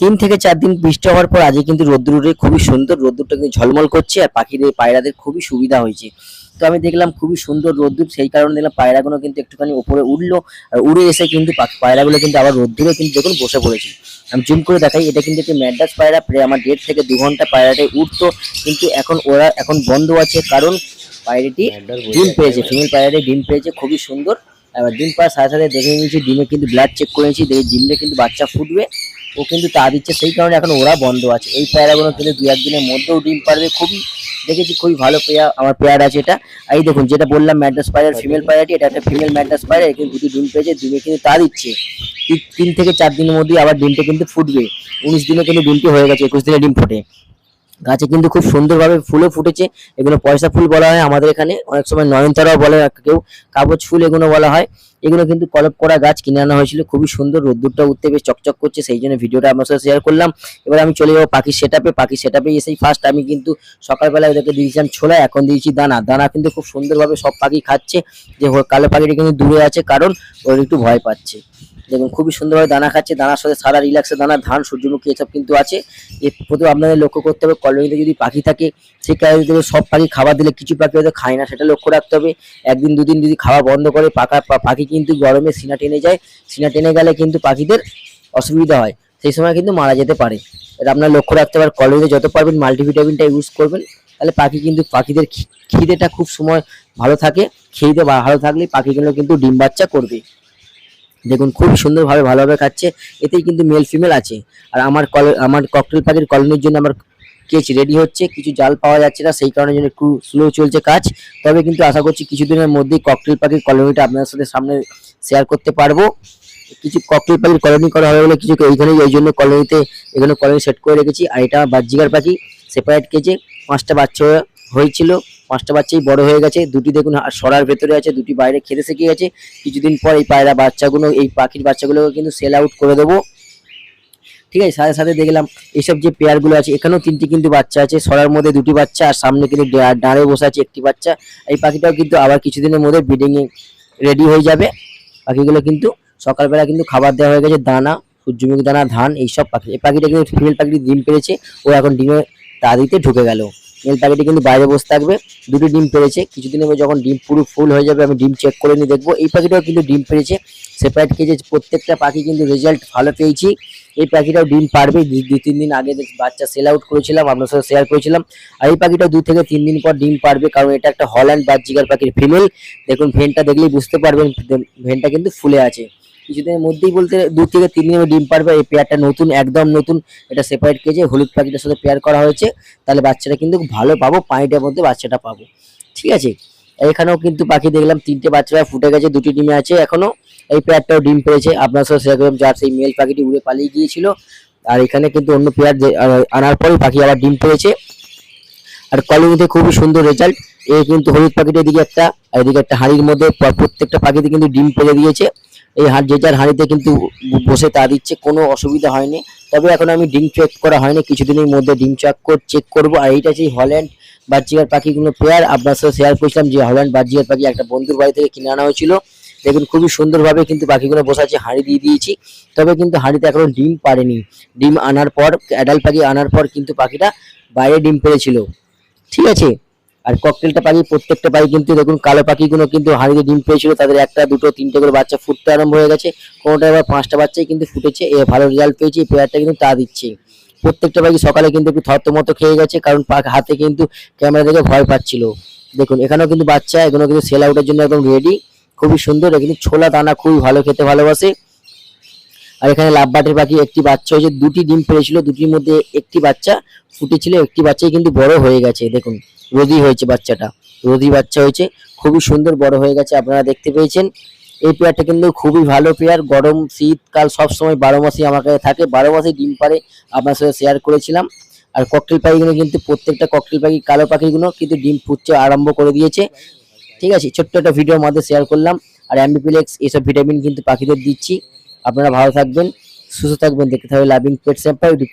তিন থেকে চার দিন বৃষ্টি হওয়ার পর আজকে কিন্তু রোদ্দুর উঠে খুবই সুন্দর রোদ্দুরটা কিন্তু ঝলমল করছে আর পাখিদের পায়রাদের খুবই সুবিধা হয়েছে। তো আমি দেখলাম খুবই সুন্দর রোদ্দুর সেই কারণে দেখলাম পায়রাগুলো কিন্তু একটুখানি উপরে উঠল আর উড়ে এসে কিন্তু পায়রাগুলো কিন্তু আবার রোদ্দুরে কিন্তু দেখুন বসে পড়েছে। আমি জুম করে দেখাই এটা কিন্তু একটি ম্যাডাস পায়রা প্রায় আমার দেড় থেকে দু ঘণ্টা পায়রাটাই উঠতো কিন্তু এখন ওরা এখন বন্ধ আছে কারণ পায়রাটি ডিম পেয়েছে ফিমেল পায়রাটি ডিম পেয়েছে খুবই সুন্দর। এবার ডিম পাওয়ার সাথে সাথে দেখে নিয়েছি, ডিমে কিন্তু ব্লাড চেক করে নিয়েছি, দেখে ডিমে কিন্তু বাচ্চা ফুটবে, ও কিন্তু তা দিচ্ছে, সেই কারণে এখন ওরা বন্ধ আছে। এই পেয়ারাগুলো কিন্তু দু একদিনের মধ্যেও ডিম পারবে খুবই দেখেছি খুবই ভালো পেয়ার আমার পেয়ার আছে এটা। এই দেখুন, যেটা বললাম, ম্যাডাস পায়রার ফিমেল পায়রাটি এটা একটা ফিমেল ম্যাডাস পায়রা এখানে দুটি ডিম পেয়েছে, ডিমে কিন্তু তা দিচ্ছে। তিন থেকে চার দিনের মধ্যেই আবার ডিমটা কিন্তু ফুটবে। উনিশ দিনে কিন্তু ডিমটি হয়ে গেছে, একুশ দিনে ডিম ফোটে। গাছে কিন্তু খুব সুন্দরভাবে ফুলও ফুটেছে। এগুলো পয়সা ফুল বলা হয় আমাদের এখানে। অনেক সময় নয়নতারাও বলে কেউ কাগজ ফুল এগুলো বলা হয়। এগুলো কিন্তু কলপ করা গাছ, কিনে আনা হয়েছিল। খুবই সুন্দর, রোদ্দুরটা উঠতে বেশ চকচক করছে, সেই জন্য ভিডিওটা আপনার সাথে শেয়ার করলাম। এবার আমি চলে যাব পাখির সেট আপে পাখির সেট আপে এসেই ফার্স্ট আমি কিন্তু সকালবেলা ওদেরকে দিয়েছিলাম ছোলা, এখন দিয়েছি দানা। দানা কিন্তু খুব সুন্দরভাবে সব পাখি খাচ্ছে। যে কালো পাখিটা কিন্তু দূরে আছে, কারণ ওর একটু ভয় পাচ্ছে। দেখুন, খুবই সুন্দরভাবে দানা খাচ্ছে। দানার সাথে সারা রিল্যাক্সের দানা, ধান, সূর্যমুখী এসব কিন্তু আছে। এর প্রতি আপনাদের লক্ষ্য করতে হবে, কলোনিতে যদি পাখি থাকে, সেই কারণে সব পাখি খাবার দিলে কিছু পাখি হয়তো খায় না, সেটা লক্ষ্য রাখতে হবে। একদিন, দুদিন যদি খাওয়া বন্ধ করে, পাকা পাখি কিন্তু গরমে সিনা টেনে যায়। সিনা টেনে গেলে কিন্তু পাখিদের অসুবিধা হয়। সেই সময় কিন্তু মারা যেতে পারে। এটা আপনার লক্ষ্য রাখতে পারেন কলোনিতে যত পারবেন মাল্টিভিটামিনটা ইউজ করবেন, তাহলে পাখি কিন্তু পাখিদের খিদেটা খুব সময় ভালো থাকে। খিদে ভালো থাকলে পাখিগুলো কিন্তু ডিম বাচ্চা করবে। দেখুন, খুব সুন্দরভাবে ভালোভাবে খাচ্ছে। এতেই কিন্তু মেল ফিমেল আছে। আর আমার কল আমার ককটেল পাখির কলোনির জন্য আমার কেচ রেডি হচ্ছে। কিছু জাল পাওয়া যাচ্ছে না, সেই কারণে জন্য একটু স্লো চলছে কাজ। তবে কিন্তু আশা করছি কিছুদিনের মধ্যেই ককটেল পাখির কলোনিটা আপনাদের সাথে সামনে শেয়ার করতে পারব। কিছু ককটেল পাখির কলোনি করা হবে বলে কিছু এইখানে এই জন্য কলোনিতে, এখানে কলোনি সেট করে রেখেছি। আর এটা বাজিগার পাখি সেপারেট কেজে পাঁচটা বাচ্চা হয়েছিল। পাঁচটা বাচ্চাই বড় হয়ে গেছে। দুটি দেখুন সরার ভেতরে আছে, দুটি বাইরে খেতে শিখে গেছে। কিছুদিন পর এই পায়রা বাচ্চাগুলো, এই পাখির বাচ্চাগুলোকে কিন্তু সেল আউট করে দেবো। ঠিক আছে, সাথে সাথে দেখলাম এইসব যে পেয়ারগুলো আছে, এখানেও তিনটি কিন্তু বাচ্চা আছে। সরার মধ্যে দুটি বাচ্চা, আর সামনে কিন্তু ডাঁড়ে বসে আছে একটি বাচ্চা। এই পাখিটাও কিন্তু আবার কিছুদিনের মধ্যে ব্রিডিং এ রেডি হয়ে যাবে। পাখিগুলো কিন্তু সকালবেলা কিন্তু খাবার দেওয়া হয়ে গেছে, দানা, সূর্যমুখী দানা, ধান, এইসব পাখি। এই পাখিটা কিন্তু ফিমেল পাখিটি ডিম পেরেছে, ও এখন ডিমে তা দিতে ঢুকে গেল। মেল পাখিটি কিন্তু বাইরে বসে থাকবে। দুটি ডিম পেরেছে। কিছুদিনের মধ্যে যখন ডিম পুরো ফুল হয়ে যাবে, আমি ডিম চেক করে নিয়ে দেখব। এই পাখিটাও কিন্তু ডিম পেরেছে। সেপারেট কেজে প্রত্যেকটা পাখি কিন্তু রেজাল্ট ভালো পেয়েছি। এই পাখিটাও ডিম পারবে। দু- তিন দিন আগে বাচ্চা সেল আউট করেছিলাম, আপনার সাথে শেয়ার করেছিলাম। আর এই পাখিটাও দু থেকে তিন দিন পর ডিম পারবে, কারণ এটা একটা হল্যান্ড বাজিকার পাখির ফিমেল দেখুন ভেনটা দেখলেই বুঝতে পারবেন ভেনটা কিন্তু ফুলে আছে। কিছুদিনের মধ্যেই বলতে দু থেকে তিন দিনে ডিম পারবে। এই পেয়ারটা নতুন, একদম নতুন। এটা সেপারেট কেজে হলুদ পাখিটার সাথে পেয়ার করা হয়েছে। তাহলে বাচ্চাটা কিন্তু ভালো পাবো, পানিটার মধ্যে বাচ্চাটা পাবো। ঠিক আছে? এখানেও কিন্তু পাখি দেখলাম, তিনটে বাচ্চারা ফুটে গেছে, দুটি ডিমে আছে এখনও। এই পেয়ারটাও ডিম পেয়েছে আপনার সাথে সেরকম যার সেই মেল পাখিটি উড়ে পালিয়ে গিয়েছিল। আর এখানে কিন্তু অন্য পেয়ার আনার পরে পাখি আবার ডিম পেয়েছে আর কলোনিতে খুবই সুন্দর রেজাল্ট এই কিন্তু হলুদ পাখিটার এদিকে একটা, আর এদিকে একটা হাঁড়ির মধ্যে প্রত্যেকটা পাখিতে কিন্তু ডিম পেড়ে দিয়েছে। এই হাঁড় যে যার হাঁড়িতে কিন্তু বসে তা দিচ্ছে, কোনো অসুবিধা হয়নি। তবে এখন আমি ডিম চেক করা হয়নি, কিছুদিনের মধ্যে ডিম চেক চেক করব। আর এইটা সেই হল্যান্ড বাজিকার পাখিগুলো পেয়ার আপনার সাথে শেয়ার করেছিলাম যে হল্যান্ড বাজিকার পাখি একটা বন্ধুর বাড়ি থেকে কিনে আনা হয়েছিল। দেখুন, খুবই সুন্দরভাবে কিন্তু পাখিগুলো বসে আছে, হাঁড়ি দিয়ে দিয়েছি। তবে কিন্তু হাঁড়িতে এখনও ডিম পারেনি ডিম আনার পর অ্যাডাল্ট পাখি আনার পর কিন্তু পাখিটা বাইরে ডিম পেড়েছিল। ঠিক আছে? আর ককটেলটা পাখি, প্রত্যেকটা পাখি কিন্তু দেখুন, কালো পাখিগুলো কিন্তু হাঁড়িতে ডিম পেয়েছিল তাদের একটা, দুটো, তিনটে করে বাচ্চা ফুটতে আরম্ভ হয়ে গেছে। কোনোটা এবার পাঁচটা বাচ্চাই কিন্তু ফুটেছে, এ ভালো রেজাল্ট পেয়েছে, এই পেয়ারটা কিন্তু তা দিচ্ছে। প্রত্যেকটা পাখি সকালে কিন্তু একটু থতমত খেয়ে গেছে, কারণ পাখ- হাতে কিন্তু ক্যামেরা দেখে ভয় পাচ্ছিল। দেখুন, এখানেও কিন্তু বাচ্চা, এগুলো কিন্তু সেল আউটের জন্য একদম রেডি খুবই সুন্দর এখানে ছোলা দানা খুবই ভালো খেতে ভালোবাসে। আর এখানে লাভবাটের পাখি একটি বাচ্চা হয়েছে দুটি ডিম পেড়েছিল দুটির মধ্যে একটি বাচ্চা ফুটেছিল, একটি বাচ্চাই কিন্তু বড় হয়ে গেছে, দেখুন রোদি হয়েছে বাচ্চাটা রোদি বাচ্চা হয়েছে, খুবই সুন্দর বড় হয়ে গেছে, আপনারা দেখতে পেয়েছেন। এই পেয়ারটা কিন্তু খুবই ভালো পেয়ার, গরম শীতকাল সব সময় বারো মাসই আমার কাছে থাকে, বারো মাসে ডিম পারে, আপনার সাথে শেয়ার করেছিলাম। আর ককটেল পাখিগুলো কিন্তু প্রত্যেকটা ককটেল পাখি, কালো পাখিগুলো কিন্তু ডিম ফুটতে আরম্ভ করে দিয়েছে। ঠিক আছে, ছোট্ট একটা ভিডিওর মধ্যে শেয়ার করলাম, আর অ্যাম্বিপ্লেক্স এসব ভিটামিন কিন্তু পাখিদের দিচ্ছি। আপনারা ভালো থাকবেন সুস্থ থাকবেন দেখতে থাকবেন লাভিং পেট স্যাম্পা ইউটিউব